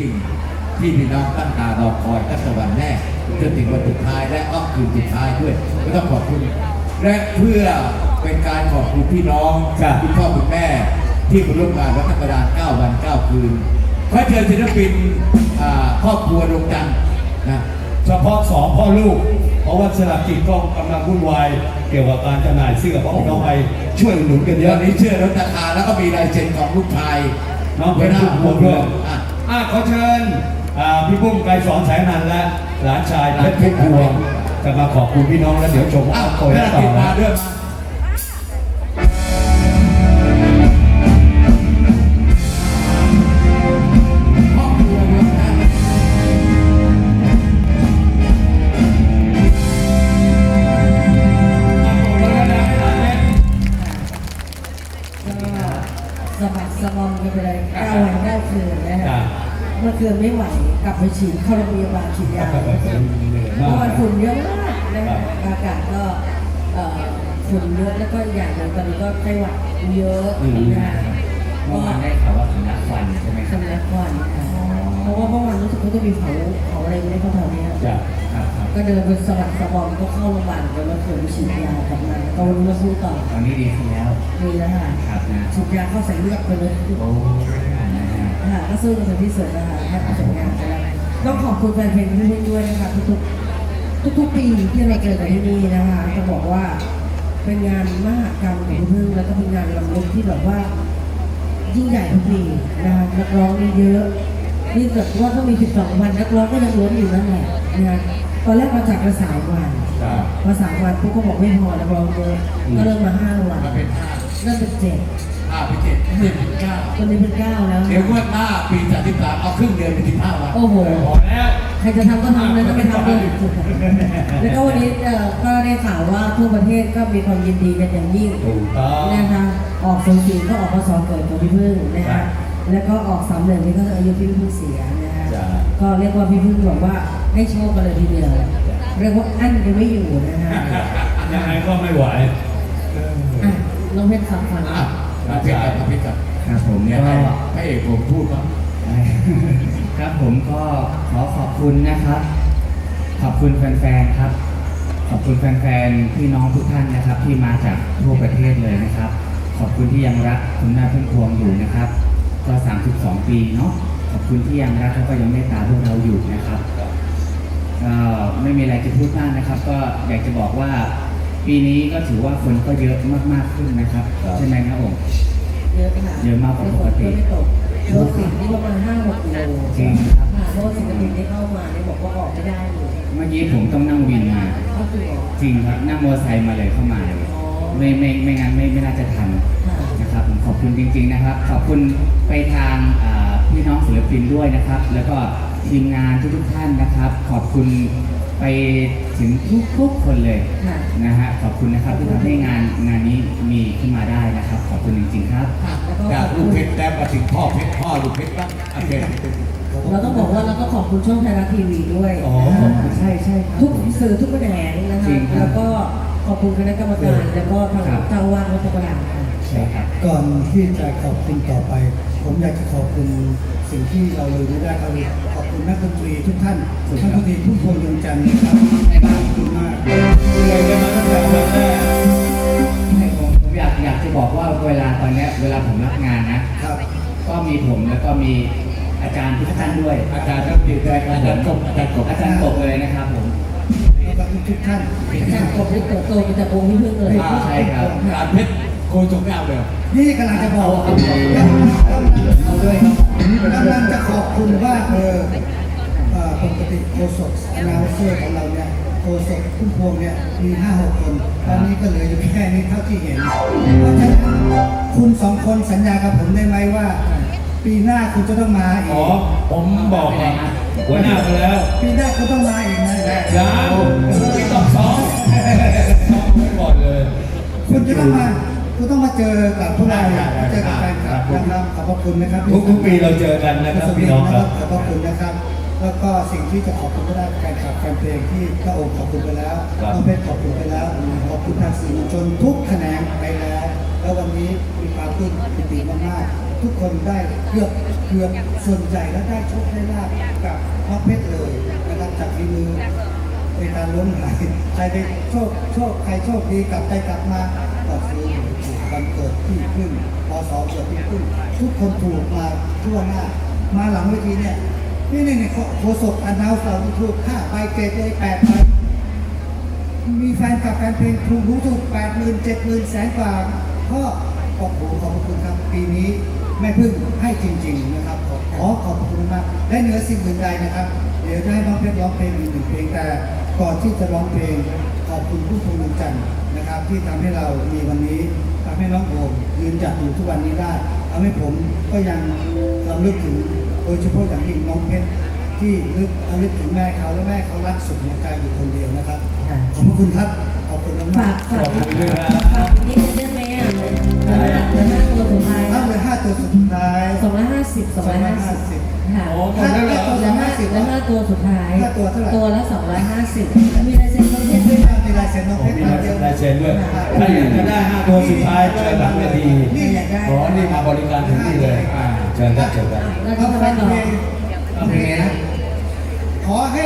ริงๆที่พี่น้องตั้งตารอคอยตั้งแต่วันแรกจนถึงวันสุดท้ายและก็คืนสุดท้ายด้วยก็ต้องขอบคุณ และเพื่อเป็นการขอบคุณพี่น้องครับคุณพ่อคุณแม่ ที่มาร่วมงานวัฒนประดาน9วัน 9 คืนขอเชิญศิลปินอ่าครอบครัวดวงจันทร์นะเฉพาะสองพ่อลูก เพราะว่าสลากกินก็กำลังวุ่นวาย เกี่ยวกับการจำหน่ายเสื้อเพราะพี่น้องไปช่วยอุดหนุนกันเยเดี๋ยวอะนี้เชื่อลดราคาแล้วก็มีลายเซ็นของลูกชายน้องเป็นผู้พวงด้วย อะขอเชิญอ่าพี่ปุ้มไกรสอนแสงนันท์และหลานชายเพชรพุ่มพวงจะมาขอบคุณพี่น้องแล้วเดี๋ยวชมอ้าอ้าวโตเพื่ยต่อติดมานะด้วยมา สะบัดสะบอมกันไปเลยเก้าวันเก้าคืนนะจ้ะฮะเมื่อคืนไม่ไหวกลับไปฉีดเข้าโรงพยาบาลฉีดยาเพราะมันฝุ่นเยอะมากนะฮะอากาศก็เอ่อฝุ่นเยอะแล้วก็อีกอย่างหนึ่งตอนนี้ก็ไข้หวัดเยอะนะฮะเมื่ก็อวานได้ข่าวว่าสำนักควันใช่ไหมครับสำลักควันค่ะเพราะว่าเมื่อวานรู้สึกว่าจะมีเผาเผาอะไรไม่ได้แถวๆเนี้ยจ้ะครับครับ ก็เดินไปสะบัดสะบอมก็เข้าโรงพยาบาลไปแล้วเกิดไปฉีดยากลับมาก็วันนี้มาสู้ต่อตอนนี้ดีขึ้นแล้วมีแล้วค่ะครับนะฉีดยาเข้าใส่เลือดไปเลยโอ้นะฮะค่ะก็สู้กันถึงที่สุดนะคะให้ประสบงานกันแล้วต้องขอบคุณแฟนเพลงทุกๆด้วยนะคะทุกๆทุกๆปีที่เราเจอกันที่นี่นะคะจะบอกว่าเป็นงานมหกรรมของพึ่งแล้วก็เป็นงานลำลึกที่แบบว่ายิ่งใหญ่ทุกปีนะคะนักร้องนี่เยอะนี่เกิดว่าต้องมี 12 วันนักร้องก็ยังล้นอยู่นั่นแหละนะคะ ตอนแรกมาจากมาสามวันจ้ะ มาสามวันปุ๊บก็บอกไม่พอนักร้องเยอะก็เริ่มมาห้าวันมาเป็นห้าเริ่มเป็นเจ็ดห้าเป็นเจ็ดเป็นเก้าตอนนี้เป็นเก้าแล้ว เดี๋ยวงวดหน้าปีสามสิบสามเอาครึ่งเดือนเป็นสิบห้าวันโอ้โห พอแล้วใครจะทำก็ทำเลยถ้าไม่ทำเลยแล้วก็วันนี้เอ่อก็ได้ข่าวว่าทั่วประเทศก็มีความยินดีกันอย่างยิ่ง ถูกต้อง นะคะออกสงสีก็ออกพศเกิดของพี่พึ่งนะครัคะบ แล้วก็ออกสามเหลี่ยมนี่ก็คืออายุพี่พึ่งเสียนะคะจ้ะ ก็เรียกว่าพี่พึ่งบอกว่าให้โชคกันเลยทีเดียวเรียกว่าอั้นกันไม่อยู่นะคะยังไงก็ไม่ไหวอะน้องเพชรฟังฟังอะมาพิกับมาพิกับครับผมเนี่ยก็ให้พระเอกผมพูดมั้งครับผมก็ขอขอบคุณนะครับ ขอบคุณแฟนๆครับ ขอบคุณแฟนๆพี่น้องทุกท่านนะครับ ที่มาจากทั่วประเทศเลยนะครับ ขอบคุณที่ยังรักคุณแม่พึ่งพวงอยู่นะครับ ก็ 32 ปีเนาะ ขอบคุณที่ยังรักแล้วก็ยังเมตตาพวกเราอยู่นะครับก็ไม่มีอะไรจะพูดมากนะครับ ก็อยากจะบอกว่าปีนี้ก็ถือว่าคนก็เยอะมากๆขึ้นนะครับครับใช่ไหมครับผมเยอะค่ะเยอะมากกว่าปกติไม่ตกรถติดนี่ประมาณห้าหกกิโลจริงครับค่ะเพราะว่าศิลปินที่เข้ามาเนี่ยบอกว่าออกไม่ได้เลยเมื่อกี้ผมต้องนั่งวินมาก็คือออกจริงครับนั่งมอเตอร์ไซค์มาเลยเข้ามาเลยอ๋อไม่ไม่ไม่งั้นไม่ไม่น่าจะทันค่ะนะครับผมขอบคุณจริง ๆนะครับ ขอบคุณไปทางอ่า พี่น้องศิลปินด้วยนะครับ แล้วก็ทีมงานทุกๆท่านนะครับ ขอบคุณไปถึงทุกๆคนเลยค่ะ นะฮะขอบคุณนะครับที่ทำให้งานงานนี้มีขึ้นมาได้นะครับ ขอบคุณจริงๆครับแล้วก็จากขอบลูคุกณเพชรแล้วมาถึงพ่อเพชรพ่อลูกเพชรบ้างโอเค เราต้องบอกว่าเราต้องขอบคุณช่องไทยรัฐทีวีด้วยอ๋อนะคะใช่ใช่ครับ ทุกสื่อทุกแขนงนะจริคะงครับแล้วก็ขอบคุณคณะกรรมการแล้วก็ทางครับ เจ้าอาวาดวัดตะกรางค่ะ ใช่ครับก่อนที่จะขอบคุณต่อไป ผมอยากจะขอบคุณสิ่งที่เราลืมไม่ได้ครับขอบคุณนักดนตรีทุกท่านท่านดนตรีผู้พวงดวงจันทร์นะครับขอบคุณมากเลยกันมาตั้งแต่วันแรกให้ผมผมอยากอยากจะบอกว่าเวลาตอนเนี้ยเวลาผมรับงานนะครับก็มีผมแล้วก็มีอาจารย์ทุกท่านด้วย อาจารย์ครับดีใจอาจารย์กบอาจารย์กบอาจารย์กบเลยนะครับผมแล้วก็ทุกๆท่านอาจารย์กบนี่เติบโตมาจากวงพี่พึ่งเลยใช่ครับอาจารย์เพชร โกยจงไม่เอาเลยนี่กำลังจะบอกว่าเอาด้วยครับกำลังจะขอบคุณว่าเออเอ่อปกติโคศกอนาเซอร์ของเราเนี่ยโคศกผู้พวงเนี่ยมีห้าหกคน ตอนนี้ก็เหลืออยู่แค่นี้เท่าที่เห็นเพราะฉะนั้นคุณสองคนสัญญากับผมได้ไหมว่า ปีหน้าคุณจะต้องมาอีอ๋อกผมบอกกับหัวหน้าไปแล้ว ปีหน้าคุณต้องมาอีกนะยังไม่ต้องซ้อมซ้อมไว้ก่อนเลย คุณจะต้องมา คุณต้องมาเจอกับพวกเรามาเจอกับแฟนคลับ นะครับขอบพระคุณนะครับทุกทุกปีเราเจอกันนะครับพี่น้องครับ ขอบพระคุณนะครับ แล้วก็สิ่งที่จะขอบคุณก็ได้แฟนคลับแฟนเพลงที่พระองค์ขอบคุณไปแล้วครับ น้องเพชรขอบคุณไปแล้วขอบคุณทางสื่อมวลชนทุกแขนงไปแล้วแแล้ววันนี้มีความปลื้มปิติมากๆทุกคนได้เกือบเกือบส่วนใหญ่และได้โชคได้ลาบกับน้องเพชรเลยนะครับจากฝีมือ ในการล้มหายใครไปโชคโชคใครโชคดีกลับไปกลับมาก็คือวัน เกิดที่ขึ้นพศเกิดที่ขึ้น ทุกคนถูกมาทั่วหน้า มาหลังเวทีเนี่ย นี่นี่นี่โฆษกอนนาวเราวถูกค่าใบเกรดเลยแปดใบมีแฟนกับแฟนเพลงถูกรู้ถูกแปดหมื่นเจ็ดหมื่นแสนกว่าก็ขอบคุณขอบคุณครับปีนี้แม่พึ่งให้จริง ๆนะครับขอขอบคุณมากและเหนือสิ่งอื่นใดนะครับ เดี๋ยวจะให้น้องเพชรร้องเพลงอีกหนึ่งเพลงแต่ก่อนที่จะร้องเพลงขอบคุณผู้พวงดวงจันนะครับ ที่ทำให้เรามีวันนี้ ให้น้องโอมยืนจัดอยู่ทุกวันนี้ได้ทำให้ผมก็ยังรำลึกถึงโดยเฉพาะอย่างยิ่งน้องเพชรที่ลึกรำลึกถึงแม่เขาและแม่เขารักสุดหัวใจอยู่คนเดียวนะครับ ค่ะขอบพระคุณครับขอบคุณมากฝากฝากฝากนิดนึงได้ไหมอะเดี๋ยวหน้าตัวสุดท้ายๆถ้าเลยห้าตัวสุดท้ายสองร้อยห้าสิบสองร้อยห้าสิบ ค่ะโอ้หมดแล้วเหรอแล้วห้าสิบแล้วห้าตัวสุดท้ายห้าตัวเท่าไหร่ ตัวละสองร้อยห้าสิบมีลายเซ็นประเทศด้วยมีลายเซ็นน้องผมเพชรมีมาเดียวลายเซ็นด้วยถ้าอยากจะได้ห้าตัวสุดท้ายเชิญหลังเวทีนี่อยากได้ขอนี่มาบริการถึงนี่เลยอ่าเชิญครับเชิญครับแล้วเอาจะแฟไปนต่อเพลงโอเคนะขอให้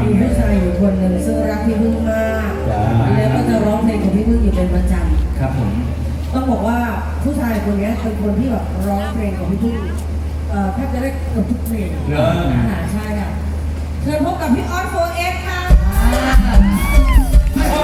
มีผู้ชายอยู่คนหนึ่งซึ่งรักพี่พึ่งมากแล้วก็จะร้องเพลงของพี่พึ่งอยู่เป็นประจำครับผมต้องบอกว่าผู้ชายคนนี้เป็นคนที่แบบร้องเพลงของพี่พึ่งเอ่อแทบจะได้กืบทุกเพลงเหรอ อ่าใช่ค่ะเชิญพบกับพี่ออสโฟเอ็กซ์ค่ะ